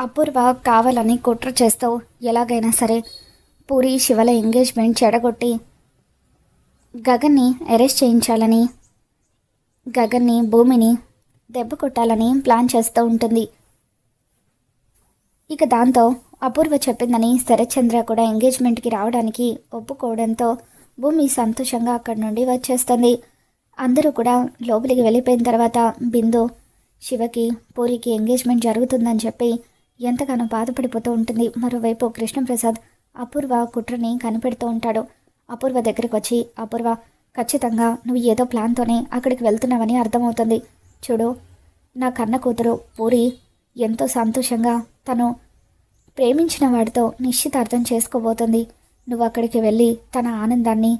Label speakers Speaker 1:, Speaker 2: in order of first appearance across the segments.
Speaker 1: అపూర్వ కావాలని కుట్ర చేస్తూ ఎలాగైనా సరే పూరి శివల ఎంగేజ్మెంట్ చెడగొట్టి గగన్ని అరెస్ట్ చేయించాలని గగన్ని భూమిని దెబ్బ కొట్టాలని ప్లాన్ చేస్తూ ఉంటుంది. ఇక దాంతో అపూర్వ చెప్పిందని శరత్చంద్ర కూడా ఎంగేజ్మెంట్కి రావడానికి ఒప్పుకోవడంతో భూమి సంతోషంగా అక్కడి నుండి వచ్చేస్తుంది. అందరూ కూడా లోపలికి వెళ్ళిపోయిన తర్వాత బిందు శివకి పూరికి ఎంగేజ్మెంట్ జరుగుతుందని చెప్పి ఎంతగానో బాధపడిపోతూ ఉంటుంది. మరోవైపు కృష్ణప్రసాద్ అపూర్వ కుట్రని కనిపెడుతూ ఉంటాడు. అపూర్వ దగ్గరికి వచ్చి అపూర్వ ఖచ్చితంగా నువ్వు ఏదో ప్లాన్తోనే అక్కడికి వెళ్తున్నావని అర్థమవుతుంది. చూడు నా కన్న కూతురు పూరి ఎంతో సంతోషంగా తను ప్రేమించిన వాడితో నిశ్చితార్థం చేసుకోబోతుంది. నువ్వు అక్కడికి వెళ్ళి తన ఆనందాన్ని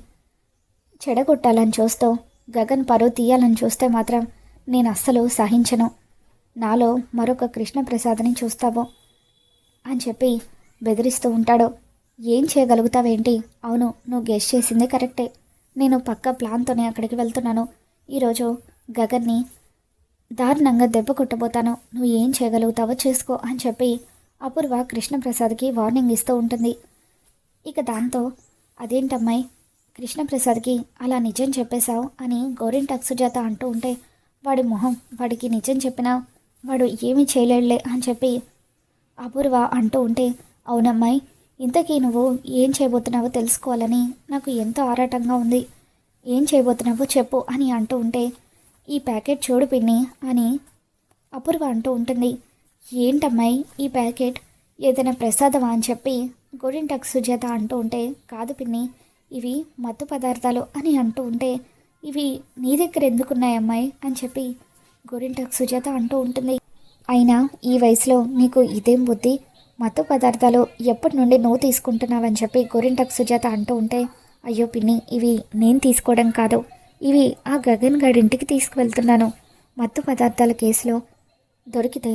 Speaker 1: చెడగొట్టాలని చూస్తూ గగన్ పరువు తీయాలని చూస్తే మాత్రం నేను అస్సలు సహించను. నాలో మరొక కృష్ణప్రసాద్ని చూస్తావు? అని చెప్పి బెదిరిస్తూ ఉంటాడో. ఏం చేయగలుగుతావేంటి? అవును నువ్వు గెస్ట్ చేసింది కరెక్టే. నేను పక్క ప్లాన్తోనే అక్కడికి వెళ్తున్నాను. ఈరోజు గగన్ని దారుణంగా దెబ్బ కొట్టబోతాను. నువ్వు ఏం చేయగలుగుతావో చేసుకో అని చెప్పి అపూర్వ కృష్ణప్రసాద్కి వార్నింగ్ ఇస్తూ ఉంటుంది. ఇక దాంతో అదేంటమ్మాయి? కృష్ణప్రసాద్కి అలా నిజం చెప్పేశావు అని గోరింటాక్ సుజాత అంటూ ఉంటే వాడి మొహం వాడికి నిజం చెప్పినా వాడు ఏమీ చేయలేడులే అని చెప్పి అపూర్వ అంటూ ఉంటే అవునమ్మాయి ఇంతకీ నువ్వు ఏం చేయబోతున్నావో తెలుసుకోవాలని నాకు ఎంతో ఆరాటంగా ఉంది. ఏం చేయబోతున్నావో చెప్పు అని అంటూ ఉంటే ఈ ప్యాకెట్ చూడు పిన్ని అని అపూర్వ అంటూ ఉంటుంది. ఏంటమ్మాయి ఈ ప్యాకెట్? ఏదైనా ప్రసాదమా? అని చెప్పి గోడింటక్ సుజాత అంటూ ఉంటే కాదు పిన్ని ఇవి మత్తు పదార్థాలు అని అంటూ ఉంటే ఇవి నీ దగ్గర ఎందుకున్నాయి అమ్మాయి అని చెప్పి గోరింటక్ సుజాత అంటూ ఉంటుంది. అయినా ఈ వయసులో నీకు ఇదేం బుద్ధి? మత్తు పదార్థాలు ఎప్పటి నుండి నువ్వు తీసుకుంటున్నావని చెప్పి గోరింటక్ సుజాత అంటూ ఉంటే అయ్యో పిన్ని ఇవి నేను తీసుకోవడం కాదు. ఇవి ఆ గగన్ గారింటికి ఇంటికి తీసుకువెళ్తున్నాను. మత్తు పదార్థాల కేసులో దొరికితే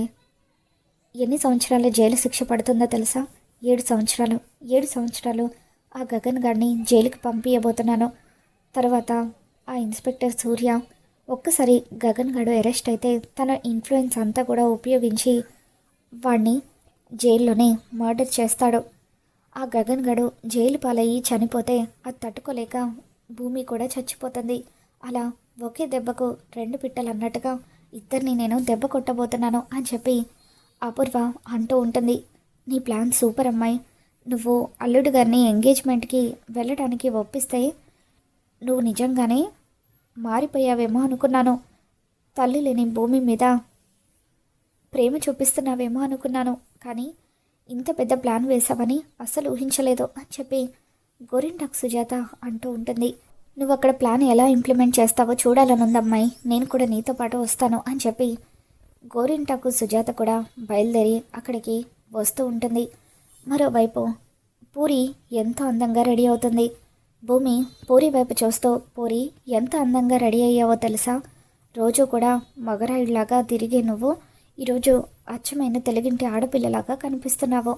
Speaker 1: ఎన్ని సంవత్సరాలు జైలు శిక్ష పడుతుందో తెలుసా? ఏడు సంవత్సరాలు ఏడు సంవత్సరాలు ఆ గగన్ గారిని జైలుకి పంపించబోతున్నాను తర్వాత ఆ ఇన్స్పెక్టర్ సూర్య ఒక్కసారి గగన్ గడు అరెస్ట్ అయితే తన ఇన్ఫ్లుయెన్స్ అంతా కూడా ఉపయోగించి వాడిని జైల్లోనే మర్డర్ చేస్తాడు. ఆ గగన్ గడు జైలు పాలయ్యి చనిపోతే అది తట్టుకోలేక భూమి కూడా చచ్చిపోతుంది. అలా ఒకే దెబ్బకు రెండు పిట్టలు అన్నట్టుగా ఇద్దరిని నేను దెబ్బ కొట్టబోతున్నాను అని చెప్పి అపూర్వ అంటూ ఉంటుంది. నీ ప్లాన్ సూపర్ అమ్మాయి. నువ్వు అల్లుడు గారిని ఎంగేజ్మెంట్కి వెళ్ళడానికి ఒప్పిస్తే నువ్వు నిజంగానే మారిపోయావేమో అనుకున్నాను. తల్లి లేని భూమి మీద ప్రేమ చూపిస్తున్నావేమో అనుకున్నాను. కానీ ఇంత పెద్ద ప్లాన్ వేశావని అస్సలు ఊహించలేదు అని చెప్పి గోరింటాక్ సుజాత అంటూ ఉంటుంది. నువ్వు అక్కడ ప్లాన్ ఎలా ఇంప్లిమెంట్ చేస్తావో చూడాలనుందమ్మాయి. నేను కూడా నీతో పాటు వస్తాను అని చెప్పి గోరింటాకు సుజాత కూడా బయలుదేరి అక్కడికి వస్తూ ఉంటుంది. మరోవైపు పూరి ఎంతో అందంగా రెడీ అవుతుంది. భూమి పూరి వైపు చూస్తూ పూరి ఎంత అందంగా రెడీ అయ్యావో తెలుసా? రోజు కూడా మగరాయుడిలాగా తిరిగే నువ్వు ఈరోజు అచ్చమైన తెలుగింటి ఆడపిల్లలాగా కనిపిస్తున్నావు.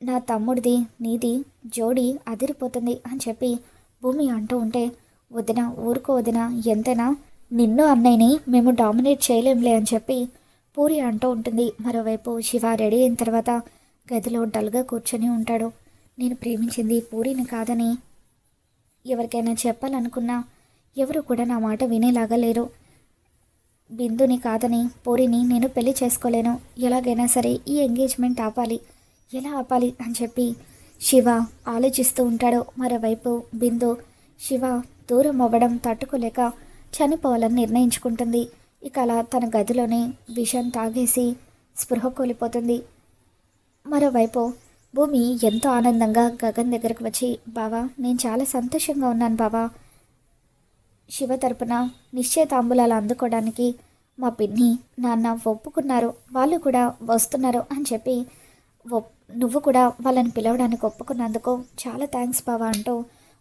Speaker 1: నా తమ్ముడిది నీది జోడి అదిరిపోతుంది అని చెప్పి భూమి అంటూ ఉంటే వదిన ఊరుకో వదిన ఎంతైనా నిన్ను అన్నయ్యని మేము డామినేట్ చేయలేంలే అని చెప్పి పూరి అంటూ ఉంటుంది. మరోవైపు శివ రెడీ అయిన తర్వాత గదిలో డల్గా కూర్చొని ఉంటాడు. నేను ప్రేమించింది పూరిని కాదని. ఎవరికైనా చెప్పాలనుకున్నా ఎవరు కూడా నా మాట వినేలాగా లేరు. బిందుని కాదని పూరిని నేను పెళ్ళి చేసుకోలేను. ఎలాగైనా సరే ఈ ఎంగేజ్మెంట్ ఆపాలి. ఎలా ఆపాలి అని చెప్పి శివ ఆలోచిస్తూ ఉంటాడు. మరోవైపు బిందు శివ దూరం అవ్వడం తట్టుకోలేక చనిపోవాలని నిర్ణయించుకుంటుంది. ఇక అలా తన గదిలోనే విషం తాగేసి స్పృహ కోల్పోతుంది. మరోవైపు భూమి ఎంతో ఆనందంగా గగన్ దగ్గరకు వచ్చి బావా నేను చాలా సంతోషంగా ఉన్నాను బావా. శివ తరపున నిశ్చయితాంబులాలు అందుకోవడానికి మా పిన్ని నాన్న ఒప్పుకున్నారు. వాళ్ళు కూడా వస్తున్నారు అని చెప్పి ఒప్ నువ్వు కూడా వాళ్ళని పిలవడానికి ఒప్పుకున్నందుకు చాలా థ్యాంక్స్ బావా అంటూ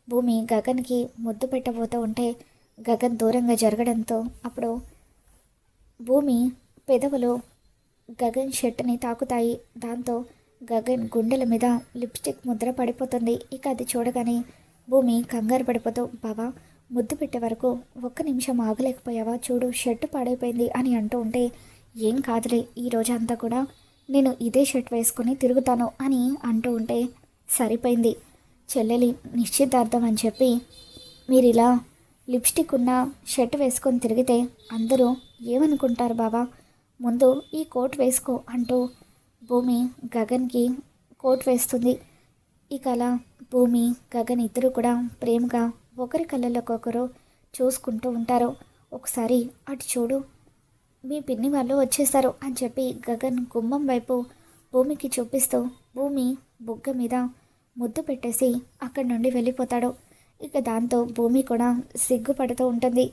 Speaker 1: భూమి గగన్కి ముద్దు పెట్టబోతూ ఉంటే గగన్ దూరంగా జరగడంతో అప్పుడు భూమి పెదవులు గగన్ షర్ట్ని తాకుతాయి. దాంతో గగన్ గుండెల మీద లిప్స్టిక్ ముద్ర పడిపోతుంది. ఇక అది చూడగానే భూమి కంగారు పడిపోతూ బావా ముద్దు పెట్టే వరకు ఒక్క నిమిషం ఆగలేకపోయావా? చూడు షర్ట్ పాడైపోయింది అని అంటూ ఉంటే ఏం కాదులే ఈ రోజంతా కూడా నేను ఇదే షర్ట్ వేసుకొని తిరుగుతాను అని అంటూ ఉంటే సరిపోయింది. చెల్లెలి నిశ్చితార్థం అని చెప్పి మీరు ఇలా లిప్స్టిక్ ఉన్న షర్ట్ వేసుకొని తిరిగితే అందరూ ఏమనుకుంటారు బాబా ముందు ఈ కోట్ వేసుకో అంటూ భూమి గగన్కి కోట్ వేస్తుంది. ఇక అలా భూమి గగన్ ఇద్దరు కూడా ప్రేమగా ఒకరి కళ్ళలోకొకరు చూసుకుంటూ ఉంటారు. ఒకసారి అటు చూడు మీ పిన్ని వాళ్ళు వచ్చేసారు అని చెప్పి గగన్ గుమ్మం వైపు భూమికి చూపిస్తూ భూమి బుగ్గ మీద ముద్దు పెట్టేసి అక్కడి నుండి వెళ్ళిపోతాడు. ఇక దాంతో భూమి కూడా సిగ్గుపడుతూ ఉంటుంది.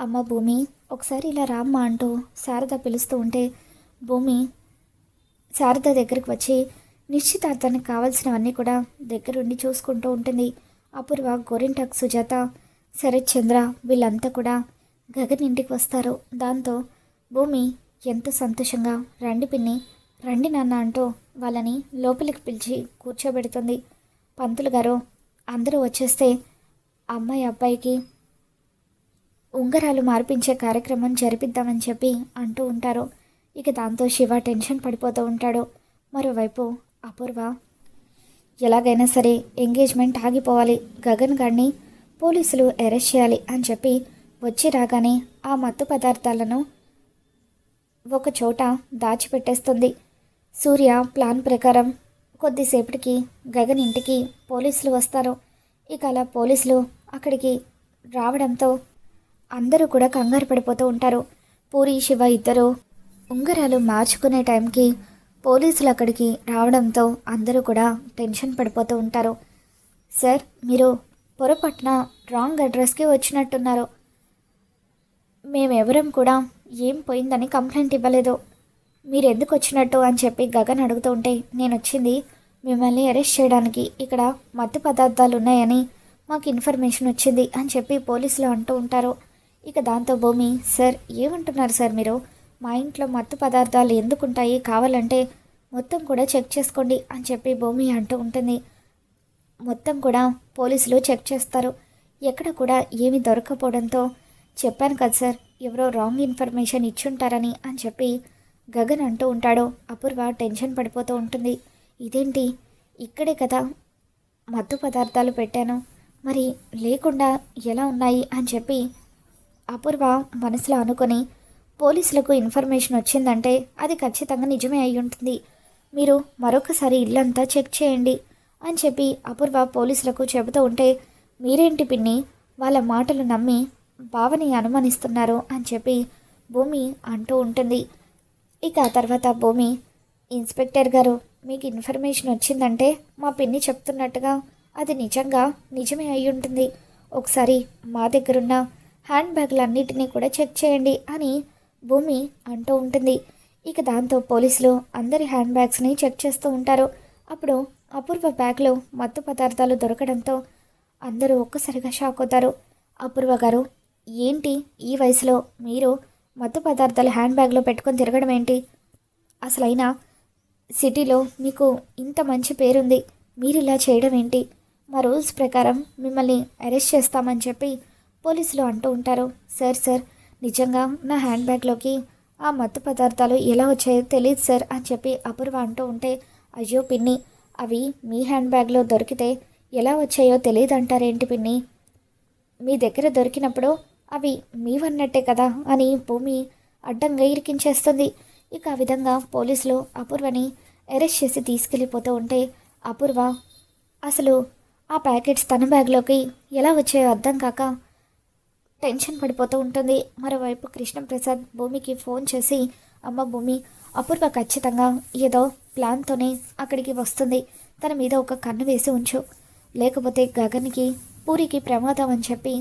Speaker 1: అమ్మ భూమి ఒకసారి ఇలా రామ్మ అంటూ శారద పిలుస్తూ ఉంటే భూమి శారద దగ్గరికి వచ్చి నిశ్చితార్థానికి కావాల్సినవన్నీ కూడా దగ్గరుండి చూసుకుంటూ ఉంటుంది. అపూర్వ గోరింటాక్ సుజాత శరత్ చంద్ర వీళ్ళంతా కూడా గగన్ ఇంటికి వస్తారు. దాంతో భూమి ఎంతో సంతోషంగా రండి పిన్ని రండి నాన్న అంటూ వాళ్ళని లోపలికి పిలిచి కూర్చోబెడుతుంది. పంతులు గారు అందరూ వచ్చేస్తే అమ్మాయి అబ్బాయికి ఉంగరాలు మార్పించే కార్యక్రమం జరిపిద్దామని చెప్పి అంటూ ఉంటారు. ఇక దాంతో శివ టెన్షన్ పడిపోతూ ఉంటాడు. మరోవైపు అపూర్వ ఎలాగైనా సరే ఎంగేజ్మెంట్ ఆగిపోవాలి. గగన్ గారిని పోలీసులు అరెస్ట్ చేయాలి అని చెప్పి వచ్చి రాగానే ఆ మత్తు పదార్థాలను ఒక చోట దాచిపెట్టేస్తుంది. సూర్య ప్లాన్ ప్రకారం కొద్దిసేపటికి గగన్ ఇంటికి పోలీసులు వస్తారు. ఇక అలా పోలీసులు అక్కడికి రావడంతో అందరూ కూడా కంగారు పడిపోతూ ఉంటారు. పూరి శివ ఇద్దరు ఉంగరాలు మార్చుకునే టైంకి పోలీసులు అక్కడికి రావడంతో అందరూ కూడా టెన్షన్ పడిపోతూ ఉంటారు. సార్ మీరు పొరపాటున రాంగ్ అడ్రస్కి వచ్చినట్టున్నారు. మేమెవరం కూడా ఏం పోయిందని కంప్లైంట్ ఇవ్వలేదు. మీరు ఎందుకు వచ్చినట్టు అని చెప్పి గగన్ అడుగుతూ ఉంటే నేను వచ్చింది మిమ్మల్ని అరెస్ట్ చేయడానికి. ఇక్కడ మత్తు పదార్థాలు ఉన్నాయని మాకు ఇన్ఫర్మేషన్ వచ్చింది అని చెప్పి పోలీసులు అంటూ ఉంటారు. ఇక దాంతో భూమి సార్ ఏమంటున్నారు సార్ మీరు? మా ఇంట్లో మత్తు పదార్థాలు ఎందుకుంటాయి? కావాలంటే మొత్తం కూడా చెక్ చేసుకోండి అని చెప్పి భూమి అంటూ ఉంటుంది. మొత్తం కూడా పోలీసులు చెక్ చేస్తారు. ఎక్కడ కూడా ఏమి దొరకపోవడంతో చెప్పాను కదా సార్ ఎవరో రాంగ్ ఇన్ఫర్మేషన్ ఇచ్చుంటారని అని చెప్పి గగన్ అంటూ ఉంటాడు. అపూర్వ టెన్షన్ పడిపోతూ ఉంటుంది. ఇదేంటి? ఇక్కడే కదా మత్తు పదార్థాలు పెట్టాను. మరి లేకుండా ఎలా ఉన్నాయి అని చెప్పి అపూర్వ మనసులో అనుకొని పోలీసులకు ఇన్ఫర్మేషన్ వచ్చిందంటే అది ఖచ్చితంగా నిజమే అయి ఉంటుంది. మీరు మరొకసారి ఇల్లంతా చెక్ చేయండి అని చెప్పి అపూర్వ పోలీసులకు చెబుతూ ఉంటే మీరేంటి పిన్ని? వాళ్ళ మాటలు నమ్మి భావని అనుమానిస్తున్నారు అని చెప్పి భూమి అంటూ ఉంటుంది. ఇక ఆ తర్వాత భూమి ఇన్స్పెక్టర్ గారు మీకు ఇన్ఫర్మేషన్ వచ్చిందంటే మా పిన్ని చెప్తున్నట్టుగా అది నిజంగా నిజమే అయి ఉంటుంది. ఒకసారి మా దగ్గరున్న హ్యాండ్ బ్యాగ్లన్నిటినీ కూడా చెక్ చేయండి అని భూమి అంటూ ఉంటుంది. ఇక దాంతో పోలీసులు అందరి హ్యాండ్ బ్యాగ్స్ని చెక్ చేస్తూ ఉంటారు. అప్పుడు అపూర్వ బ్యాగ్లో మత్తు పదార్థాలు దొరకడంతో అందరూ ఒక్కసారిగా షాక్ అవుతారు. అపూర్వ గారు ఏంటి ఈ వయసులో మీరు మత్తు పదార్థాలు హ్యాండ్ బ్యాగ్లో పెట్టుకొని తిరగడం ఏంటి? అసలైనా సిటీలో మీకు ఇంత మంచి పేరుంది. మీరు ఇలా చేయడం ఏంటి? మా రూల్స్ ప్రకారం మిమ్మల్ని అరెస్ట్ చేస్తామని చెప్పి పోలీసులు అంటూ ఉంటారు. సార్ సార్ నిజంగా నా హ్యాండ్ బ్యాగ్లోకి ఆ మత్తు పదార్థాలు ఎలా వచ్చాయో తెలియదు సార్ అని చెప్పి అపూర్వ అంటూ ఉంటే అయ్యో పిన్ని అవి మీ హ్యాండ్ బ్యాగ్లో దొరికితే ఎలా వచ్చాయో తెలియదు అంటారేంటి పిన్ని? మీ దగ్గర దొరికినప్పుడు అవి మీవన్నట్టే కదా అని భూమి అడ్డంగా ఇరికించేస్తుంది. ఇక ఆ విధంగా పోలీసులు అపూర్వని అరెస్ట్ చేసి తీసుకెళ్ళిపోతూ ఉంటే అపూర్వ అసలు ఆ ప్యాకెట్స్ తన బ్యాగ్లోకి ఎలా వచ్చాయో అర్థం కాక టెన్షన్ పడిపోతూ ఉంటుంది. మరోవైపు కృష్ణప్రసాద్ భూమికి ఫోన్ చేసి అమ్మ భూమి అపూర్వ ఖచ్చితంగా ఏదో ప్లాన్తోనే అక్కడికి వస్తుంది. తన మీద ఒక కన్ను వేసి ఉంచు. లేకపోతే గగన్కి పూరికి ప్రమాదం అని చెప్పి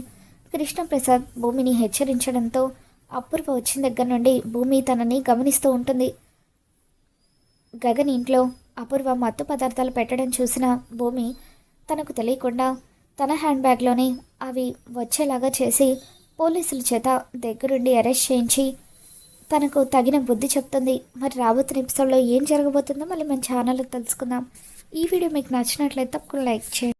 Speaker 1: కృష్ణప్రసాద్ భూమిని హెచ్చరించడంతో అపూర్వ వచ్చిన దగ్గర నుండి భూమి తనని గమనిస్తూ ఉంటుంది. గగన్ ఇంట్లో అపూర్వ మత్తు పదార్థాలు పెట్టడం చూసిన భూమి తనకు తెలియకుండా తన హ్యాండ్ బ్యాగ్లోనే అవి వచ్చేలాగా చేసి పోలీసుల చేత దగ్గరుండి అరెస్ట్ చేయించి తనకు తగిన బుద్ధి చెప్తుంది. మరి రాబోతున్న ఎపిసోడ్లో ఏం జరగబోతుందో మళ్ళీ మన ఛానల్లో తెలుసుకుందాం. ఈ వీడియో మీకు నచ్చినట్లయితే తప్పకుండా లైక్ చేయండి.